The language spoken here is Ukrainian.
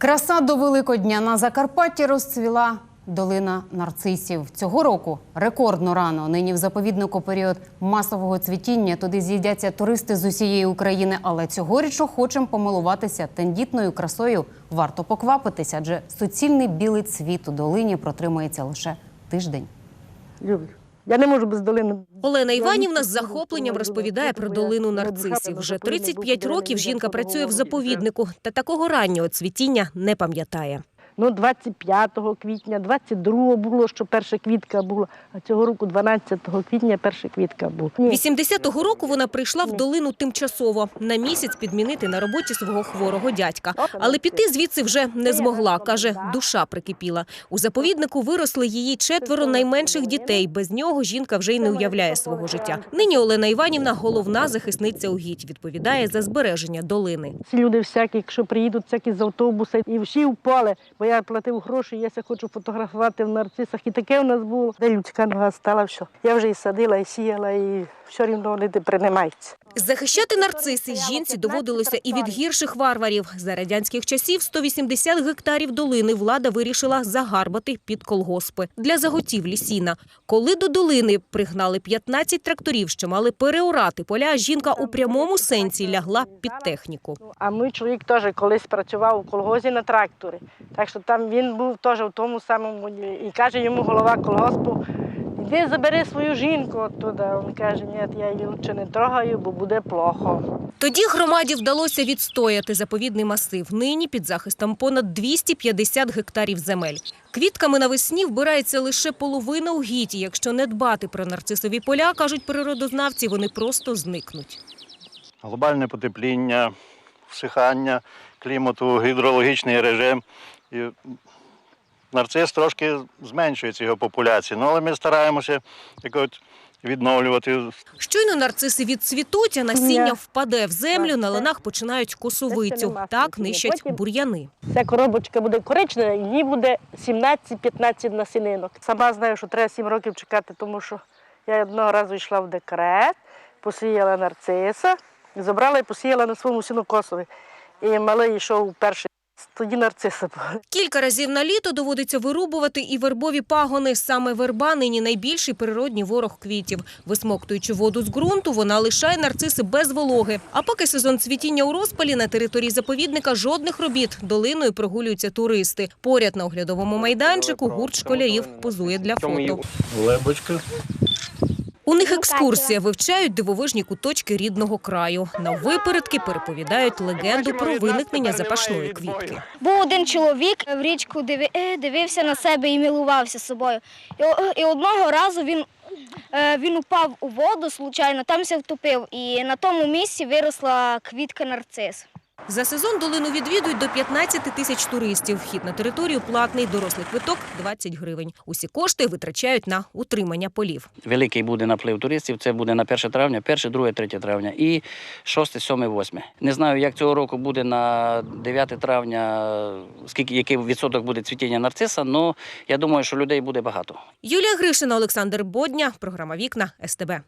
Краса до Великодня на Закарпатті розцвіла долина нарцисів. Цього року рекордно рано. Нині в заповіднику період масового цвітіння. Туди з'їдяться туристи з усієї України. Але цьогоріч охочем помилуватися тендітною красою. Варто поквапитися, адже суцільний білий цвіт у долині протримається лише тиждень. Люблю. Я не можу без долини. Олена Іванівна з захопленням розповідає про долину нарцисів. Вже 35 років жінка працює в заповіднику, та такого раннього цвітіння не пам'ятає. Ну, 25 квітня, 22 було, що перша квітка була, а цього року 12 квітня перша квітка була. Ні, 80-го року вона прийшла в долину тимчасово на місяць підмінити на роботі свого хворого дядька. Але піти звідси вже не змогла. каже, душа прикипіла. У заповіднику виросли її четверо найменших дітей. Без нього жінка вже й не уявляє свого життя. Нині Олена Іванівна головна захисниця угідь. Відповідає за збереження долини. Ці люди всякі, якщо приїдуть всякі з автобуса і всі в поле, бо я платив гроші, я ся хочу фотографувати в нарцисах. І таке в нас було. Де людська нога стала, все. Я вже і садила, і сіяла, і все рівно вони приймаються. Захищати нарциси жінці доводилося і від гірших варварів. За радянських часів 180 гектарів долини влада вирішила загарбати під колгоспи для заготівлі сіна. Коли до долини пригнали 15 тракторів, що мали переорати поля, жінка у прямому сенсі лягла під техніку. А мій чоловік теж колись працював у колгозі на тракторі. Так що там він був теж в тому самому. І каже йому голова колгоспу, іди забери свою жінку оттуда. Він каже, ні, я її лучше не трогаю, бо буде плохо. Тоді громаді вдалося відстояти заповідний масив. Нині під захистом понад 250 гектарів земель. Квітками навесні вбирається лише половина угідь. і Якщо не дбати про нарцисові поля, кажуть природознавці, вони просто зникнуть. глобальне потепління, всихання клімату, гідрологічний режим. І нарцис трошки зменшується його популяція. Ну, але ми стараємося якось відновлювати Щойно нарциси відцвітуть, а насіння впаде в землю, на ланах починають косовицю. Так нищать бур'яни. Ця коробочка буде коричнева, в ній буде 17-15 насінинок. Сама знаю, що треба 7 років чекати, тому що я одного разу йшла в декрет, посіяла нарциса, забрала і посіяла на своєму сінокосові. І малий йшов перший. Тоді нарциса була. Кілька разів на літо доводиться вирубувати і вербові пагони. Саме верба нині найбільший природній ворог квітів. Висмоктуючи воду з ґрунту, вона лишає нарциси без вологи. А поки сезон цвітіння у розпалі на території заповідника жодних робіт. Долиною прогулюються туристи. Поряд на оглядовому майданчику гурт школярів позує для фото. лебочка. У них екскурсія вивчають дивовижні куточки рідного краю. На випередки переповідають легенду про виникнення запашної квітки. Був один чоловік в річку диви- е, дивився на себе і милувався собою. І, одного разу він, е, він упав у воду случайно, там се втопив, і на тому місці виросла квітка нарцис. За сезон долину відвідують до 15 тисяч туристів. Вхід на територію платний, дорослий квиток – 20 гривень. Усі кошти витрачають на утримання полів. Великий буде наплив туристів. Це буде на 1 травня, 1, 2, 3 травня і 6, 7, 8. Не знаю, як цього року буде на 9 травня, скільки який відсоток буде цвітіння нарциса, але я думаю, що людей буде багато. Юлія Гришина, Олександр Бодня. Програма «Вікна» СТБ.